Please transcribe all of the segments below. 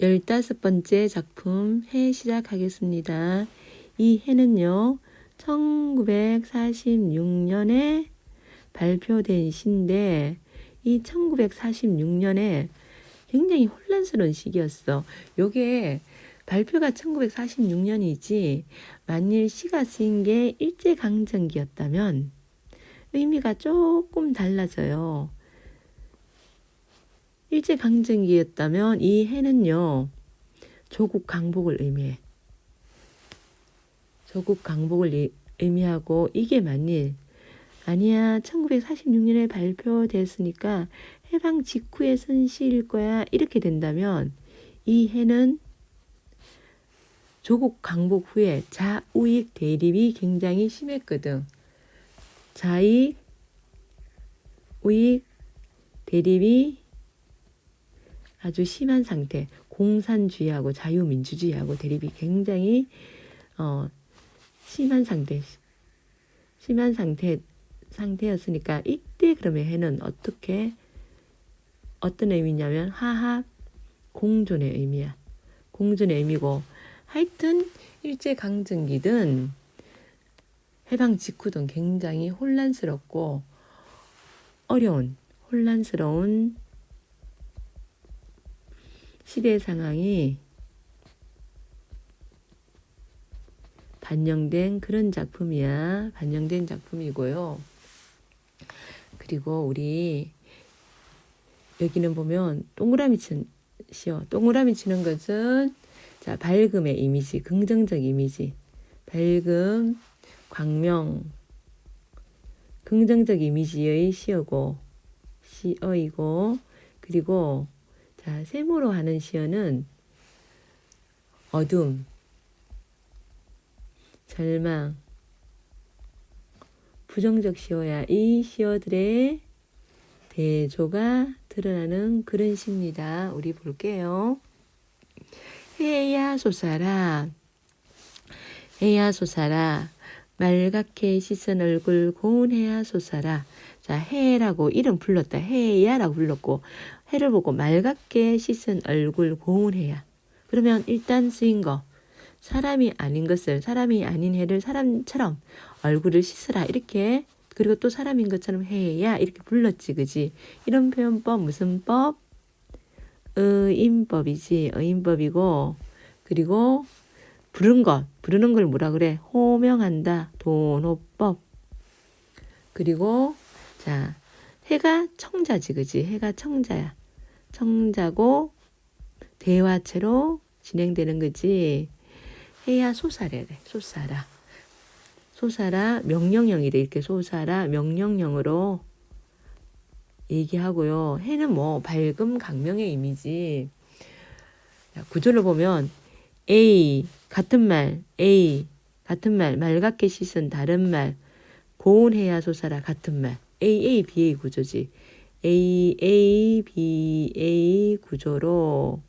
열다섯 번째 작품 해 시작하겠습니다. 이 해는요, 1946년에 발표된 시인데, 이 1946년에 굉장히 혼란스러운 시기였어. 요게 발표가 1946년이지, 만일 시가 쓰인 게 일제강점기였다면, 의미가 조금 달라져요. 일제강점기였다면 이 해는요, 조국 강복을 의미해. 조국 강복을 이- 의미하고 이게 만일 아니야 1946년에 발표됐으니까 해방 직후에 쓴 시일 거야 이렇게 된다면 이 해는 조국 강복 후에 좌우익 대립이 굉장히 심했거든. 좌익, 우익 대립이 아주 심한 상태, 공산주의하고 자유민주주의하고 대립이 굉장히 어, 심한 상태, 심한 상태 상태였으니까 이때 그러면 해는 어떻게 어떤 의미냐면 하합 공존의 의미야. 공존의 의미고 하여튼 일제 강점기든 해방 직후든 굉장히 혼란스럽고 어려운 혼란스러운 시대 상황이 반영된 그런 작품이야. 반영된 작품이고요. 그리고 우리 여기는 보면 동그라미 친 시어. 동그라미 치는 것은 자, 밝음의 이미지, 긍정적 이미지. 밝음, 광명, 긍정적 이미지의 시어고 시어이고 그리고 자, 세모로 하는 시어는 어둠, 절망, 부정적 시어야 이 시어들의 대조가 드러나는 그런 시입니다. 우리 볼게요. 해야 솟아라, 해야 솟아라, 말갛게 씻은 얼굴 고운 해야 솟아라. 자, 해라고 이름 불렀다. 해야라고 불렀고 해를 보고 말갛게 씻은 얼굴 고운 해야. 그러면 일단 쓰인 거 사람이 아닌 것을 사람이 아닌 해를 사람처럼 얼굴을 씻으라 이렇게. 그리고 또 사람인 것처럼 해야 이렇게 불렀지 그지? 이런 표현법 무슨 법? 의인법이지 의인법이고. 그리고 부른 것 부르는 걸 뭐라 그래? 호명한다 도노법. 그리고 자 해가 청자지 그지? 해가 청자야 청자고 대화체로 진행되는 거지. 해야 솟아래래. 솟아라. 솟아라 명령형이래 이렇게 솟아라 명령형으로 얘기하고요. 해는 뭐 밝음 강명의 이미지. 자, 구조를 보면 A 같은 말 A 같은 말 맑게 씻은 다른 말 고운 해야 솟아라 같은 말. A A B A 구조지 A A B A 구조로.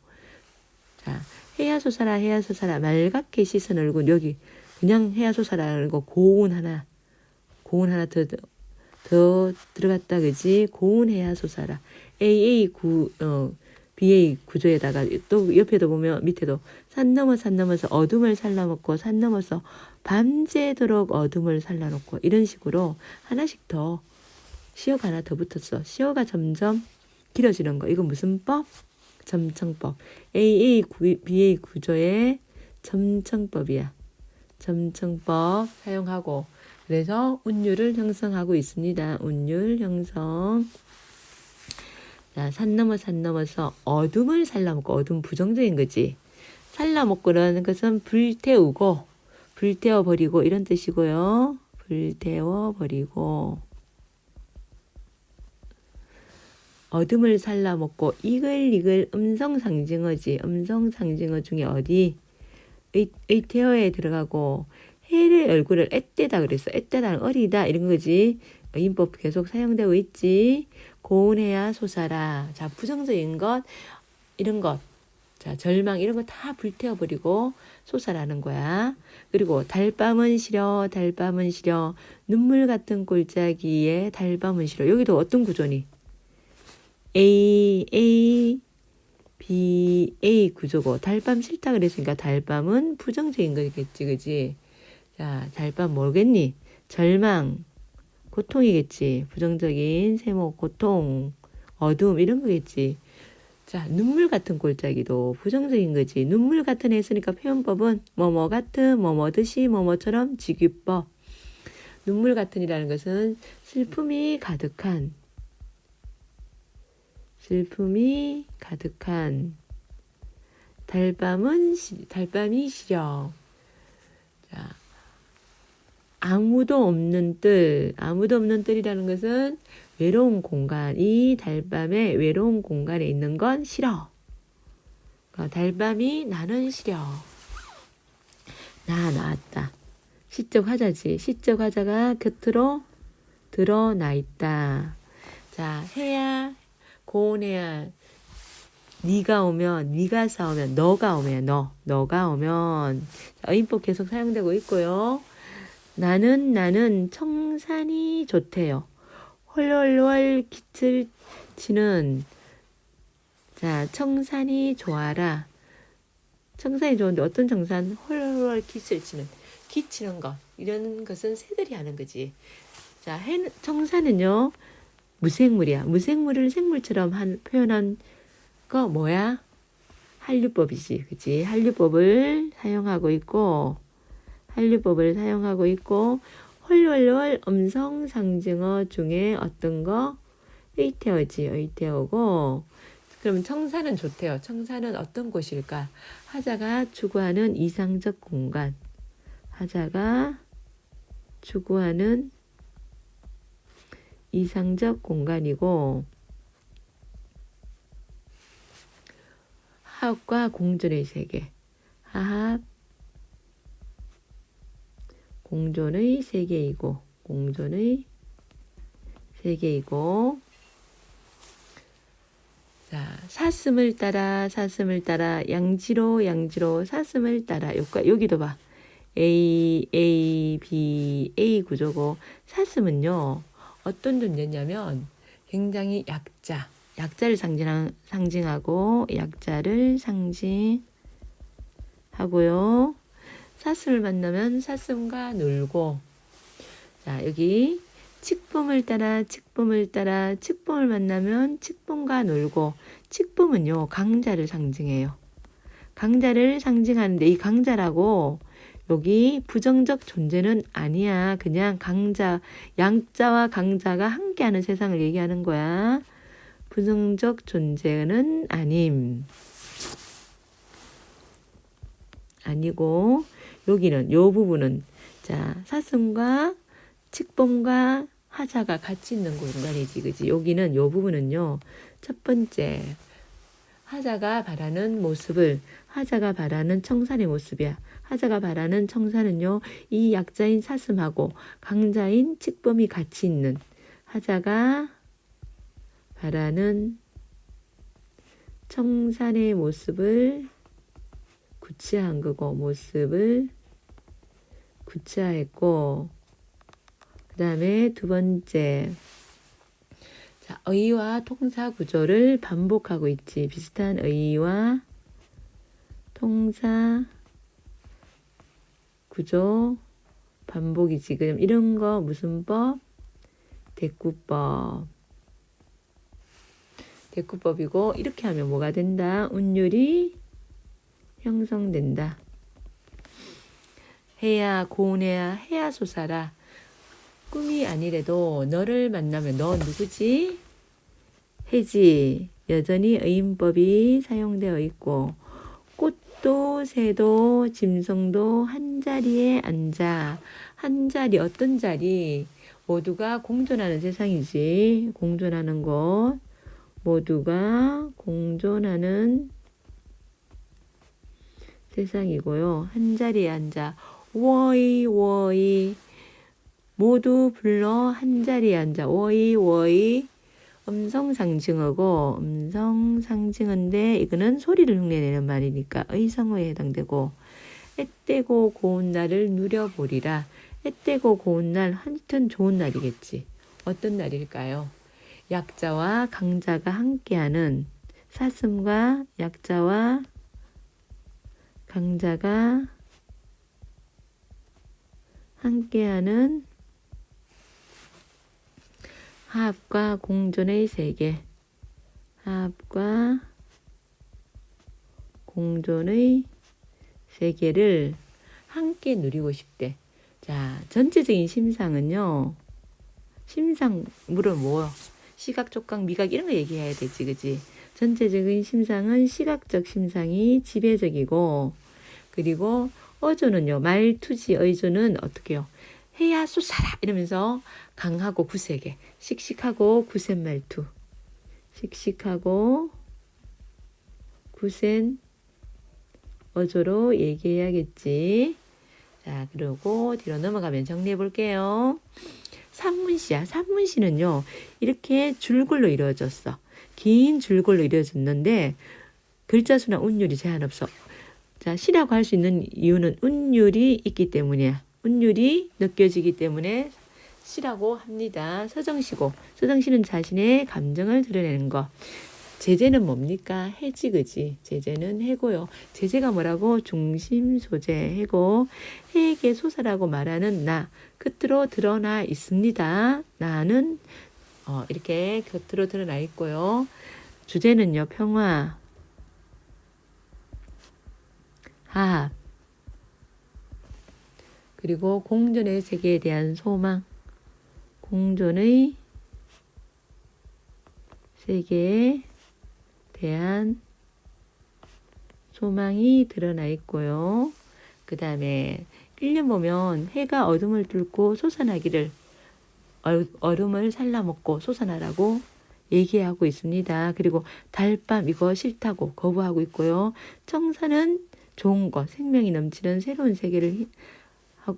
자 해야 솟아라 해야 솟아라. 맑게 씻은 얼굴 여기 그냥 해야 솟아라는 거 고운 하나 고운 하나 더, 더 들어갔다 그지? 고운 해야 솟아라. AA 구 어, BA 구조에다가 또 옆에도 보면 밑에도 산 넘어 산 넘어서 어둠을 살라먹고 산 넘어서 밤새도록 어둠을 살라놓고 이런 식으로 하나씩 더 시어가 하나 더 붙었어 시어가 점점 길어지는 거 이건 무슨 법? 점청법 AA 구, BA 구조의 점청법이야 점청법 사용하고 그래서 운율을 형성하고 있습니다. 운율 형성. 자, 산 넘어 산 넘어서 어둠을 살라먹고 어둠 부정적인 거지. 살라먹고라는 것은 불태우고 불태워 버리고 이런 뜻이고요. 불태워 버리고 어둠을 살라먹고 이글이글 음성 상징어지. 음성 상징어 중에 어디? 의, 의태어에 들어가고 해를 얼굴을 앳되다 그랬어. 앳되다는 어리다 이런 거지. 인법 계속 사용되고 있지. 고운해야 솟아라. 자 부정적인 것 이런 것. 자 절망 이런 거 다 불태워버리고 솟아라는 거야. 그리고 달밤은 싫어 달밤은 싫어 눈물 같은 골짜기에 달밤은 싫어. 여기도 어떤 구조니? A A B A 구조고 달밤 싫다 그랬으니까 달밤은 부정적인 거겠지, 그지? 자, 달밤 뭐겠니? 절망, 고통이겠지. 부정적인 세모, 고통, 어둠 이런 거겠지. 자, 눈물 같은 골짜기도 부정적인 거지. 눈물 같은 했으니까 표현법은 뭐뭐 같은, 뭐뭐듯이, 뭐뭐처럼 지규법. 눈물 같은이라는 것은 슬픔이 가득한, 슬픔이 가득한. 달밤은 시- 달밤이 시려. 자, 아무도 없는 뜰, 아무도 없는 뜰이라는 것은 외로운 공간, 이 달밤에 외로운 공간에 있는 건 싫어. 그러니까 달밤이 나는 싫어. 나 나왔다. 시적 화자지. 시적 화자가 곁으로 드러나 있다. 자, 해야, 고운해야. 네가 오면, 네가 싸우면, 너가 오면, 너, 너가 오면. 자, 어인법 계속 사용되고 있고요. 나는 나는 청산이 좋대요. 헐헐헐 기틀 치는 자 청산이 좋아라. 청산이 좋은데 어떤 청산? 헐헐헐 기틀 치는 기치는 것 이런 것은 새들이 하는 거지. 자 해, 청산은요 무생물이야. 무생물을 생물처럼 한 표현한 거 뭐야? 한류법이지, 그지? 한류법을 사용하고 있고. 한류법을 사용하고 있고 헐헐헐 음성 상징어 중에 어떤 거 의태어지 의태어고 그럼 청사는 좋대요. 청사는 어떤 곳일까? 하자가 추구하는 이상적 공간. 하자가 추구하는 이상적 공간이고 하합과 공존의 세계. 하합 공존의 세계이고 공존의 세계이고. 자 사슴을 따라 사슴을 따라 양지로 양지로 사슴을 따라. 여기가 여기도 봐. A A B A 구조고 사슴은요 어떤 존재냐면 굉장히 약자. 약자를 상징 상징하고 약자를 상징하고요. 사슴을 만나면 사슴과 놀고. 자 여기 칡범을 따라 칡범을 따라 칡범을 만나면 칡범과 놀고. 칡범은요 강자를 상징해요. 강자를 상징하는데 이 강자라고 여기 부정적 존재는 아니야. 그냥 강자 양자와 강자가 함께하는 세상을 얘기하는 거야. 부정적 존재는 아님. 아니고 여기는 요 부분은 자 사슴과 칡범과 하자가 같이 있는 공간이지 그지? 여기는 요 부분은요. 첫 번째 하자가 바라는 모습을 하자가 바라는 청산의 모습이야 하자가 바라는 청산은요 이 약자인 사슴하고 강자인 칡범이 같이 있는 하자가 바라는 청산의 모습을 구체한 거고 모습을 구체화했고 그 다음에 두 번째. 자 의와 통사 구조를 반복하고 있지. 비슷한 의와 통사 구조 반복이지 그럼 이런 거 무슨 법? 대꾸법. 대꾸법이고 이렇게 하면 뭐가 된다? 운율이 형성된다. 해야 고운해야 해야 소사라. 꿈이 아니래도 너를 만나면 너 누구지? 해지. 여전히 의인법이 사용되어 있고 꽃도 새도 짐승도 한 자리에 앉아. 한 자리 어떤 자리? 모두가 공존하는 세상이지. 공존하는 곳. 모두가 공존하는 세상이고요. 한 자리에 앉아. 워이 워이. 모두 불러 한 자리에 앉아. 워이 워이 음성 상징어고 음성 상징어인데 이거는 소리를 흉내내는 말이니까 의성어에 해당되고 앳되고 고운 날을 누려보리라 앳되고 고운 날 하여튼 좋은 날이겠지 어떤 날일까요? 약자와 강자가 함께하는 사슴과 약자와 강자가 함께하는 화 합과 공존의 세계. 화합과 공존의 세계를 함께 누리고 싶대. 자, 전체적인 심상은요. 심상, 물은 뭐, 시각, 촉각, 미각 이런 거 얘기해야 되지, 그지? 전체적인 심상은 시각적 심상이 지배적이고, 그리고 어조는요, 말투지 의조는 어떻게요? 해야 쏘사라 이러면서 강하고 구세게, 씩씩하고 구센 말투, 씩씩하고 구센 어조로 얘기해야겠지. 자, 그리고 뒤로 넘어가면 정리해 볼게요. 산문시야. 산문시는요, 이렇게 줄글로 이루어졌어. 긴 줄글로 이루어졌는데, 글자 수나 운율이 제한 없어. 자, 시라고 할 수 있는 이유는 운율이 있기 때문이야. 운율이 느껴지기 때문에 시라고 합니다. 서정시고, 서정시는 자신의 감정을 드러내는 거. 제재는 뭡니까? 해지 그지. 제재는 해고요. 제재가 뭐라고? 중심 소재 해고. 해에게 소사라고 말하는 나 끝으로 드러나 있습니다. 나는 어, 이렇게 겉으로 드러나 있고요. 주제는요. 평화. 화합. 그리고 공존의 세계에 대한 소망. 공존의 세계에 대한 소망이 드러나 있고요. 그 다음에 1년 보면 해가 어둠을 뚫고 솟아나기를 얼- 얼음을 살라먹고 솟아나라고 얘기하고 있습니다. 그리고 달밤 이거 싫다고 거부하고 있고요. 청사는 좋은 것, 생명이 넘치는 새로운 세계를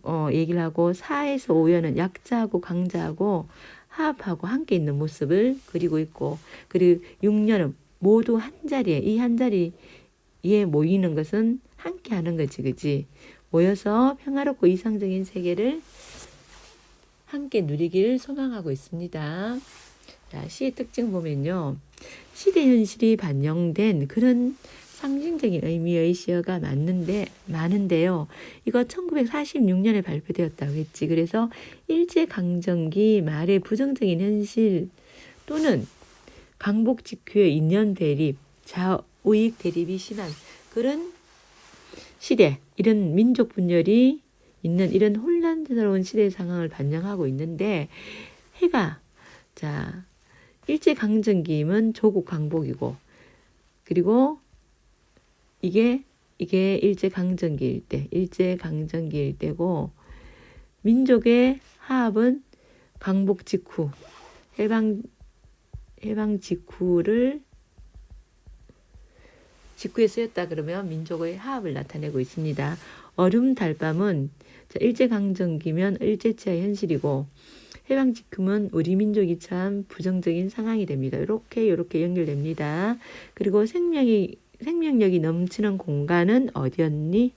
어, 얘기를 하고 사에서 오연은 약자하고 강자하고 화합하고 함께 있는 모습을 그리고 있고 그리고 6년은 모두 한 자리에 이 한 자리에 모이는 것은 함께 하는 거지 그지 모여서 평화롭고 이상적인 세계를 함께 누리기를 소망하고 있습니다. 자, 시의 특징 보면요. 시대 현실이 반영된 그런 상징적인 의미의 시어가 맞는데 많은데요. 이거 1946년에 발표되었다고 했지. 그래서 일제 강점기 말의 부정적인 현실 또는 강복 직후의 인연 대립, 좌우익 대립이 심한 그런 시대, 이런 민족 분열이 있는 이런 혼란스러운 시대 상황을 반영하고 있는데 해가 자 일제 강점기면 조국 강복이고 그리고 이게 이게 일제 강점기일 때 일제 강점기일 때고 민족의 화합은 강복 직후 해방 해방 직후를 직후에 쓰였다 그러면 민족의 화합을 나타내고 있습니다. 얼음 달밤은 자, 일제 강점기면 일제치하 현실이고 해방 직후면 우리 민족이 참 부정적인 상황이 됩니다. 이렇게 이렇게 연결됩니다. 그리고 생명이 생명력이 넘치는 공간은 어디였니?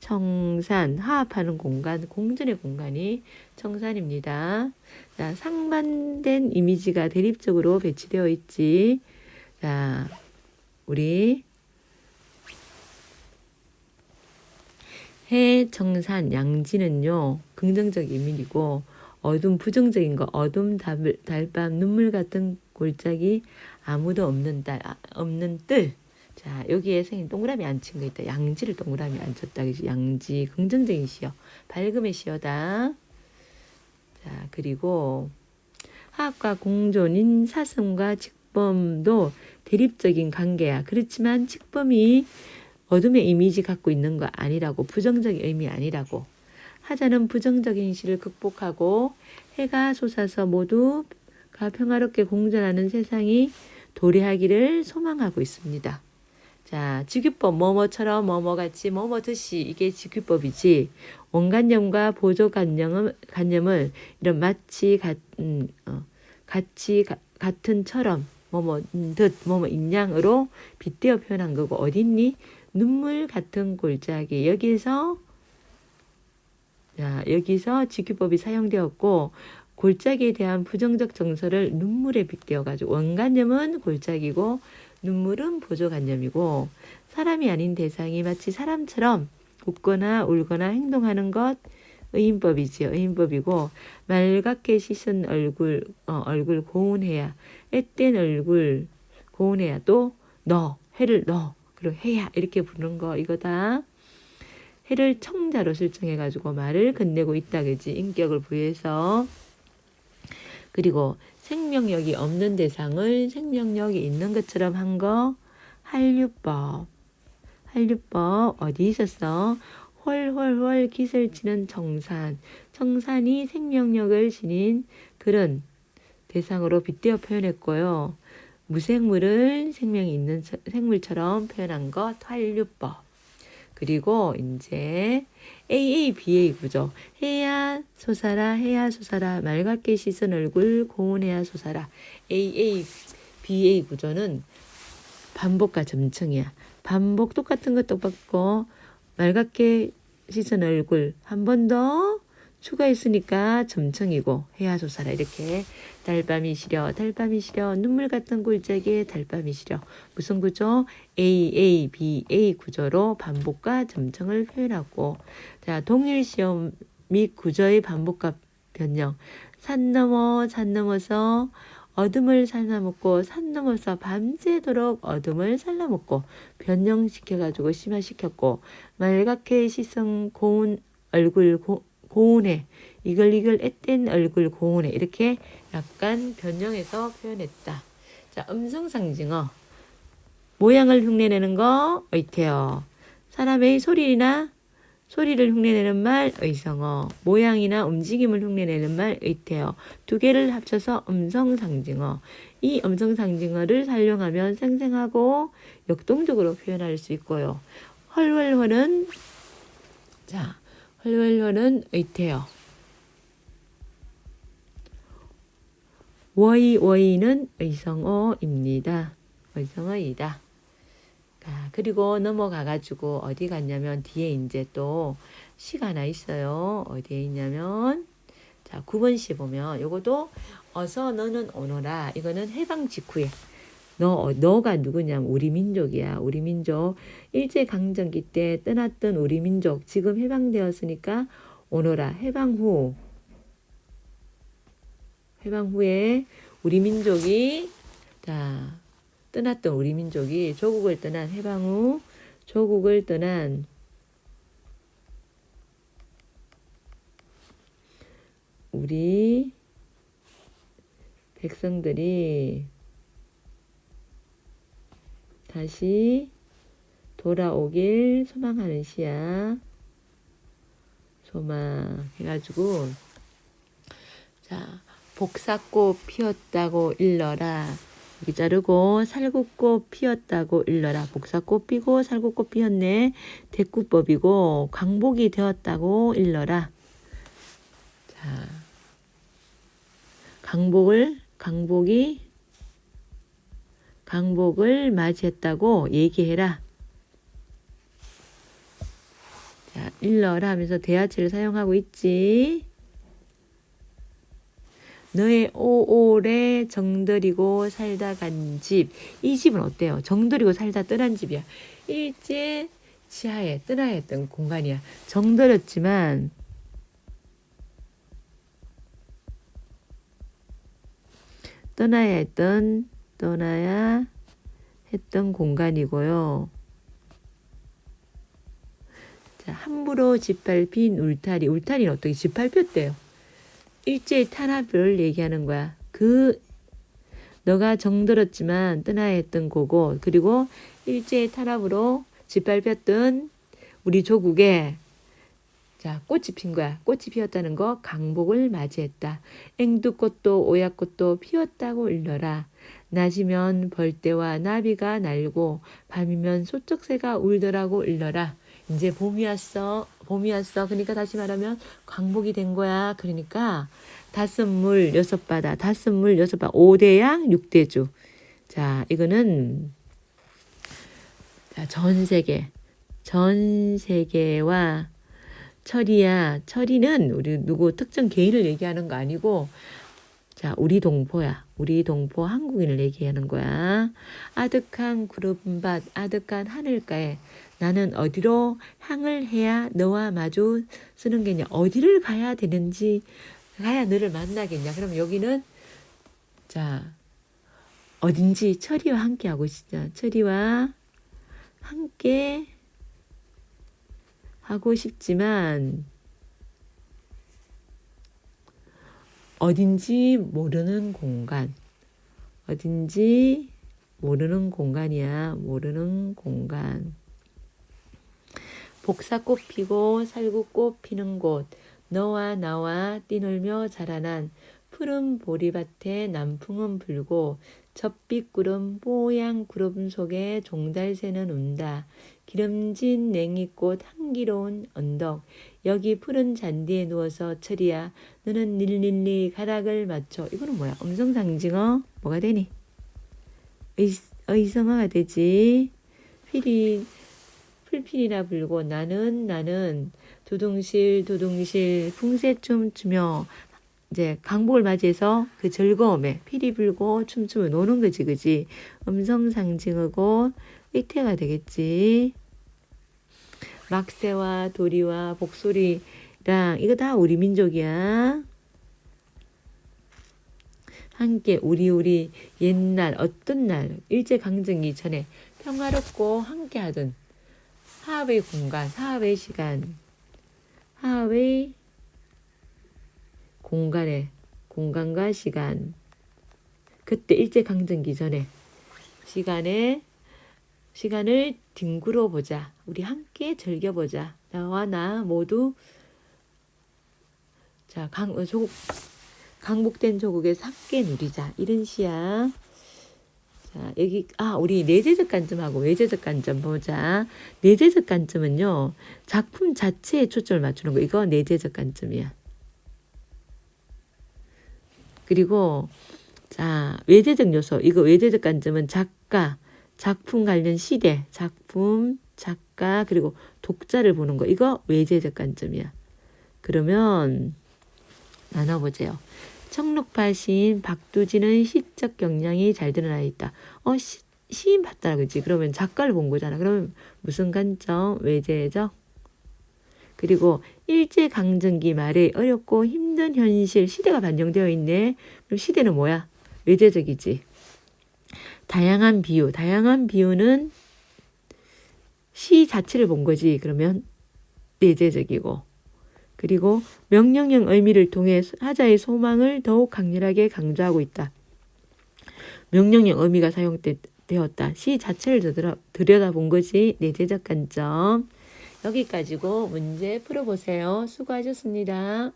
청산, 화합하는 공간, 공존의 공간이 청산입니다. 자, 상반된 이미지가 대립적으로 배치되어 있지. 자, 우리 해, 청산, 양지는요, 긍정적 의미이고, 어둠, 부정적인 거, 어둠, 달, 달밤, 눈물 같은 골짜기, 아무도 없는 달, 아, 없는 뜰. 자, 여기에 선생님 동그라미 안친거 있다. 양지를 동그라미 안 쳤다. 그지? 양지, 긍정적인 시어. 밝음의 시어다. 자, 그리고 화합과 공존인 사슴과 직범도 대립적인 관계야. 그렇지만 직범이 어둠의 이미지 갖고 있는 거 아니라고 부정적인 의미 아니라고 하자는 부정적인 시를 극복하고 해가 솟아서 모두가 평화롭게 공존하는 세상이 도래하기를 소망하고 있습니다. 자, 직유법 뭐뭐처럼 뭐뭐같이 뭐뭐듯이 이게 직유법이지 원관념과 보조관념을 관념을 이런 마치 같, 음, 어, 같이 가, 같은처럼 뭐뭐 듯 뭐뭐 인양으로 빗대어 표현한 거고 어딨니? 눈물 같은 골짜기 여기서 자 여기서 직유법이 사용되었고 골짜기에 대한 부정적 정서를 눈물에 빗대어 가지고 원관념은 골짜기고 눈물은 보조간념이고 사람이 아닌 대상이 마치 사람처럼 웃거나 울거나 행동하는 것 의인법이지요. 의인법이고 말갛게 씻은 얼굴 어, 얼굴 고운해야 앳된 얼굴 고운해야 또너 해를 너 그리고 해야 이렇게 부르는 거 이거다. 해를 청자로 설정해 가지고 말을 건네고 있다 그지 인격을 부여해서 그리고 생명력이 없는 대상을 생명력이 있는 것처럼 한 거 한류법. 한류법 어디 있었어? 홀홀홀 기슬 치는 정산. 정산이 생명력을 지닌 그런 대상으로 빗대어 표현했고요. 무생물을 생명이 있는 처- 생물처럼 표현한 것 한류법 그리고 이제 AABA 구조. 해야 솟아라, 해야 솟아라, 맑게 씻은 얼굴, 고운해야 솟아라. AABA 구조는 반복과 점층이야. 반복 똑같은 것 똑같고, 맑게 씻은 얼굴 한 번 더 추가했으니까 점층이고, 해야 솟아라. 이렇게 달밤이 시려, 달밤이 시려, 눈물 같은 굴짝에 달밤이 시려. 무슨 구조? AABA 구조로 반복과 점층을 표현하고 자 동일 시험 및 구조의 반복과 변형 산 넘어 산 넘어서 어둠을 살라먹고 산 넘어서 밤새도록 어둠을 살라먹고 변형시켜가지고 심화시켰고 말갛게 시선 고운 얼굴 고, 고운해 이글 이글 앳된 얼굴 고운해 이렇게 약간 변형해서 표현했다. 자 음성 상징어. 모양을 흉내내는 거 의태어. 사람의 소리나 소리를 흉내내는 말 의성어. 모양이나 움직임을 흉내내는 말 의태어. 두 개를 합쳐서 음성 상징어. 이 음성 상징어를 사용하면 생생하고 역동적으로 표현할 수 있고요. 헐헐헐은 자 헐헐헐은 의태어 워이 워이는 의성어입니다 의성어이다 아, 그리고 넘어가 가지고 어디 갔냐면 뒤에 이제 또 시가 하나 있어요. 어디에 있냐면 자, 9번 시 보면 요것도 어서 너는 오너라. 이거는 해방 직후에 너 어, 너가 누구냐면 우리 민족이야. 우리 민족 일제 강점기 때 떠났던 우리 민족 지금 해방되었으니까 오너라. 해방 후 해방 후에 우리 민족이 자 떠났던 우리 민족이 조국을 떠난 해방 후 조국을 떠난 우리 백성들이 다시 돌아오길 소망하는 시야. 소망 해가지고 자 복사꽃 피었다고 일러라. 여기 자르고 살구꽃 피었다고 일러라. 복사꽃 피고 살구꽃 피었네. 대꾸법이고 광복이 되었다고 일러라. 자, 강복을 강복이 강복을 맞이했다고 얘기해라. 자, 일러라 하면서 대하치를 사용하고 있지. 너의 오오래 정들이고 살다 간 집. 이 집은 어때요? 정들이고 살다 떠난 집이야. 일제 지하에 떠나야 했던 공간이야. 정들였지만 떠나야 했던 떠나야 했던 공간이고요. 자, 함부로 짓밟힌 울타리. 울타리는 어떻게 짓밟혔대요? 일제의 탄압을 얘기하는 거야. 그 너가 정들었지만 떠나야 했던 거고 그리고 일제의 탄압으로 짓밟혔던 우리 조국에 자 꽃이 핀 거야. 꽃이 피었다는 거 강복을 맞이했다. 앵두꽃도 오약꽃도 피었다고 일러라. 낮이면 벌떼와 나비가 날고 밤이면 소쩍새가 울더라고 일러라. 이제 봄이 왔어. 봄이 왔어. 그러니까 다시 말하면 광복이 된 거야. 그러니까 다섯 물 여섯 바다, 다섯 물 여섯 바다, 오대양 육대주. 자, 이거는 자, 전 세계, 전 세계와 철이야. 철이는 우리 누구 특정 개인을 얘기하는 거 아니고 자, 우리 동포야. 우리 동포 한국인을 얘기하는 거야. 아득한 구름밭, 아득한 하늘가에 나는 어디로 향을 해야 너와 마주 쓰는 게냐. 어디를 가야 되는지, 가야 너를 만나겠냐. 그럼 여기는, 자, 어딘지 철이와 함께 하고 싶자. 철이와 함께 하고 싶지만, 어딘지 모르는 공간. 어딘지 모르는 공간이야. 모르는 공간. 복사꽃 피고 살구꽃 피는 곳. 너와 나와 뛰놀며 자라난 푸른 보리밭에 남풍은 불고 젖빛 구름 뽀얀 구름 속에 종달새는 운다. 기름진 냉이꽃 향기로운 언덕 여기 푸른 잔디에 누워서 철이야. 너는 릴릴리 가락을 맞춰. 이거는 뭐야? 음성 상징어? 뭐가 되니? 의, 의성어가 되지. 필이 풀필이나 불고 나는 나는. 두둥실 두둥실. 풍새 춤 추며 이제 강복을 맞이해서 그 즐거움에 피리 불고 춤추며 노는 거지 그지? 음성 상징어고 의태가 되겠지 막새와 도리와 복소리랑 이거 다 우리 민족이야. 함께 우리 우리 옛날 어떤 날 일제 강점기 전에 평화롭고 함께하던 화합의 공간 화합의 시간 화합의 공간에 공간과 시간. 그때 일제 강점기 전에 시간에 시간을 뒹굴어 보자. 우리 함께 즐겨 보자. 나와 나 모두. 자강 어, 조국 강복된 조국에서 함께 누리자. 이런 시야. 자 여기 아 우리 내재적 관점하고 외재적 관점 보자. 내재적 관점은요 작품 자체에 초점을 맞추는 거. 이거 내재적 관점이야. 그리고 자 외재적 요소. 이거 외재적 관점은 작가 작품 관련 시대 작품 작가 그리고 독자를 보는 거. 이거 외재적 관점이야. 그러면 나눠보세요. 청록파 시인 박두진은 시적 역량이 잘 드러나 있다. 어 시, 시인 봤다 그지? 그러면 작가를 본 거잖아. 그러면 무슨 관점? 외재적? 그리고 일제강점기 말에 어렵고 힘든 현실 시대가 반영되어 있네. 그럼 시대는 뭐야? 외제적이지. 다양한 비유. 다양한 비유는 시 자체를 본 거지. 그러면 내재적이고. 그리고 명령형 의미를 통해 하자의 소망을 더욱 강렬하게 강조하고 있다. 명령형 의미가 사용되었다. 시 자체를 들여다본 것이 내재적 관점. 여기까지고 문제 풀어보세요. 수고하셨습니다.